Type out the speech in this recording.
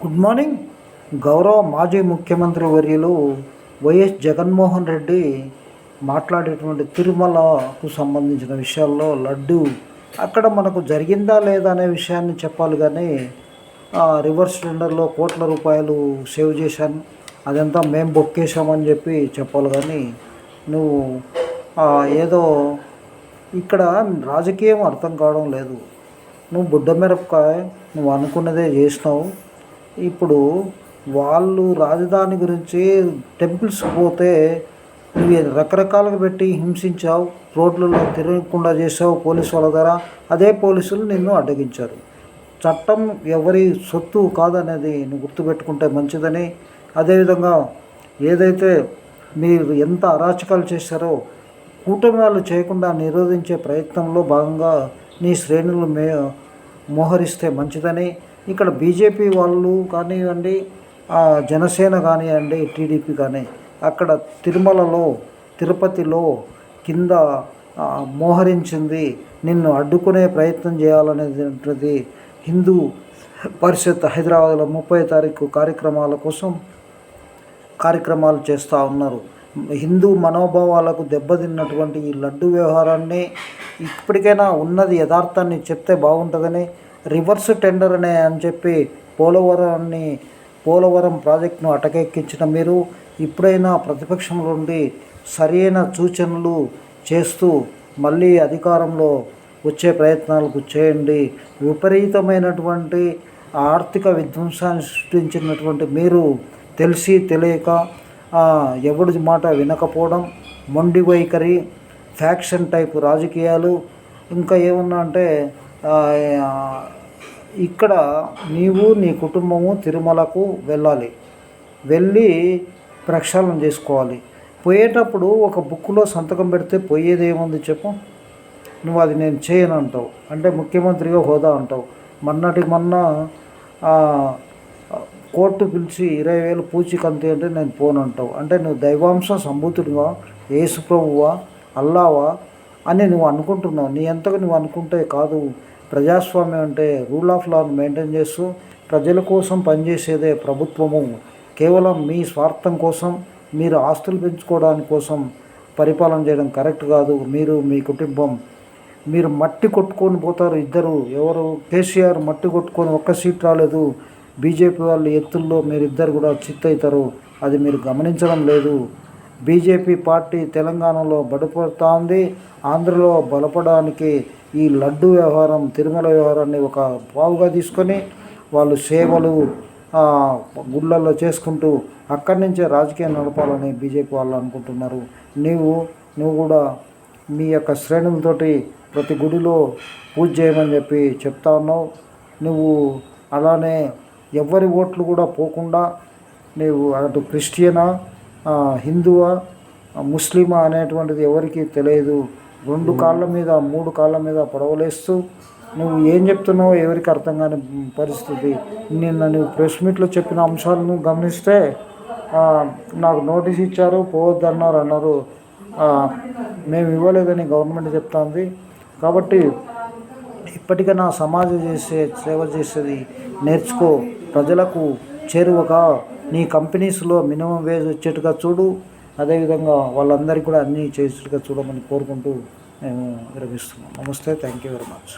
Good morning. గౌరవ మాజీ ముఖ్యమంత్రి వర్యులు వైఎస్ జగన్మోహన్ రెడ్డి మాట్లాడేటువంటి తిరుమలకు సంబంధించిన విషయాల్లో లడ్డు అక్కడ మనకు జరిగిందా లేదా అనే విషయాన్ని చెప్పాలి కానీ ఆ, రివర్స్ టెండర్లో కోట్ల రూపాయలు సేవ్ చేశాను అదంతా మేము బొక్కేసామని చెప్పి చెప్పాలి కానీ నువ్వు ఏదో ఇక్కడ రాజకీయం అర్థం కావడం లేదు. నువ్వు బుడ్డ మిరపకాయ నువ్వు అనుకున్నదే చేసినావు. ఇప్పుడు వాళ్ళు రాజధాని గురించి టెంపుల్స్ పోతే నువ్వు రకరకాలుగా పెట్టి హింసించావు రోడ్లలో తిరగకుండా చేసావు పోలీసు వాళ్ళ ద్వారా అదే పోలీసులు నిన్ను అడ్డగించారు. చట్టం ఎవరి సొత్తు కాదనేది నువ్వు గుర్తుపెట్టుకుంటే మంచిదని. అదేవిధంగా ఏదైతే మీరు ఎంత అరాచకాలు చేశారో కూటమి వాళ్ళు చేయకుండా నిరోధించే ప్రయత్నంలో భాగంగా నీ శ్రేణులు మే మోహరిస్తే మంచిదని. ఇక్కడ బీజేపీ వాళ్ళు కానివ్వండి జనసేన కానివ్వండి టీడీపీ కానీ అక్కడ తిరుమలలో తిరుపతిలో కింద మోహరించింది నిన్ను అడ్డుకునే ప్రయత్నం చేయాలనేది హిందూ పరిషత్ హైదరాబాద్లో ముప్పై తారీఖు కార్యక్రమాల కోసం కార్యక్రమాలు చేస్తూ ఉన్నారు. హిందూ మనోభావాలకు దెబ్బతిన్నటువంటి ఈ లడ్డు వ్యవహారాన్ని ఇప్పటికైనా ఉన్నది యథార్థాన్ని చెప్తే బాగుంటుందని రివర్స్ టెండర్ అనే అని చెప్పి పోలవరాన్ని పోలవరం ప్రాజెక్టును అటకెక్కించిన మీరు ఇప్పుడైనా ప్రతిపక్షంలో ఉండి సరైన సూచనలు చేస్తూ మళ్ళీ అధికారంలో వచ్చే ప్రయత్నాలకు చేయండి. విపరీతమైనటువంటి ఆర్థిక విధ్వంసాన్ని సృష్టించినటువంటి మీరు తెలిసి తెలియక ఎవడి మాట వినకపోవడం మొండి వైఖరి ఫ్యాక్షన్ టైప్ రాజకీయాలు ఇంకా ఏమన్నా అంటే ఇక్కడ నీవు నీ కుటుంబము తిరుమలకు వెళ్ళాలి. వెళ్ళి ప్రక్షాళన చేసుకోవాలి. పోయేటప్పుడు ఒక బుక్లో సంతకం పెడితే పోయేది ఏముంది చెప్పు? నువ్వు అది నేను చేయను అంటావు. అంటే ముఖ్యమంత్రిగా హోదా అంటావు. మొన్నటి మొన్న కోర్టు పిలిచి ఇరవై వేలు పూచికంతే అంటే నేను పోను అంటావు. అంటే నువ్వు దైవాంశ సంభూతుడివా? యేసు ప్రభువా? అల్లావా? అని నువ్వు అనుకుంటున్నావు. నీ ఎంతగా నువ్వు అనుకుంటే కాదు. ప్రజాస్వామ్యం అంటే రూల్ ఆఫ్ లాను మెయింటైన్ చేస్తూ ప్రజల కోసం పనిచేసేదే ప్రభుత్వము. కేవలం మీ స్వార్థం కోసం మీరు ఆస్తులు పెంచుకోవడానికి కోసం పరిపాలన చేయడం కరెక్ట్ కాదు. మీరు మీ కుటుంబం. మీరు మట్టి కొట్టుకొని పోతారు ఇద్దరు. ఎవరు? కేసీఆర్ మట్టి కొట్టుకొని ఒక్క సీట్ రాలేదు. బీజేపీ వాళ్ళు ఎత్తుల్లో మీరిద్దరు కూడా చిత్తవుతారు అది మీరు గమనించడం లేదు. బీజేపీ పార్టీ తెలంగాణలో బలపడుతూ ఉంది ఆంధ్రలో బలపడడానికి ఈ లడ్డు వ్యవహారం తిరుమల వ్యవహారాన్ని ఒక పావుగా తీసుకొని వాళ్ళు సేవలు గుళ్ళల్లో చేసుకుంటూ అక్కడి నుంచే రాజకీయం నడపాలని బీజేపీ వాళ్ళు అనుకుంటున్నారు. నీవు నువ్వు కూడా మీ యొక్క శ్రేణులతోటి ప్రతి గుడిలో పూజ చేయమని చెప్పి చెప్తా ఉన్నావు. నువ్వు అలానే ఎవరి ఓట్లు కూడా పోకుండా నీవు అటు క్రిస్టియనా హిందువా ముస్లిమా అనేటువంటిది ఎవరికీ తెలియదు. రెండు కాళ్ళ మీద మూడు కాళ్ళ మీద పడవలేస్తూ నువ్వు ఏం చెప్తున్నావో ఎవరికి అర్థం కాని పరిస్థితి. నిన్న నువ్వు ప్రెస్ మీట్లో చెప్పిన అంశాలను గమనిస్తే నాకు నోటీస్ ఇచ్చారు పోవద్దన్నారు అన్నారు. మేము ఇవ్వలేదని గవర్నమెంట్ చెప్తాంది. కాబట్టి ఇప్పటికైనా సమాజం చేసే సేవ చేసేది నేర్చుకో. ప్రజలకు చేరువగా నీ కంపెనీస్లో మినిమం వేజ్ వచ్చేట్టుగా చూడు. అదేవిధంగా వాళ్ళందరికీ కూడా అన్నీ చేసేట్టుగా చూడమని కోరుకుంటూ మేము విరమిస్తున్నాం. నమస్తే. Thank you very much.